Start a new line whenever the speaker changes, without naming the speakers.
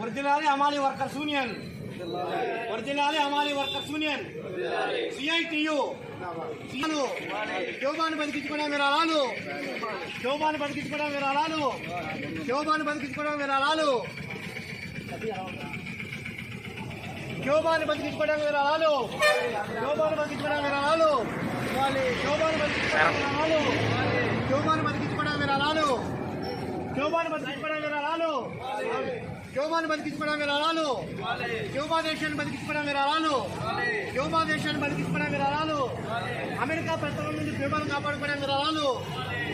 originally हमारी workers union originally हमारी workers union CITU CNO యోగాన్ని బతికించుకునే मेरा लालू శోభాను బతికించుకోవడం విరాళాలు శోభాను బతికించుకోవడం విరాళాలు శోభాను బతికించుకోవడం విరాళాలు శోభాను బతికించుకోవడం విరాళాలు శోభాను బతికించుకోవడం విరాళాలు శోభాను బతికించుకోవడం విరాళాలు శోభాను బతికించుకోవడం విరాళాలు శోభాను బతికించుకోవడం విరాళాలు శోభా దేశాన్ని బతికించుకోవడం విరాళాలు శోభా దేశాన్ని బతికించుకోవడం విరాళాలు అమెరికా ప్రజల నుండి శోభాను కాపాడుకోవడం విరాళాలు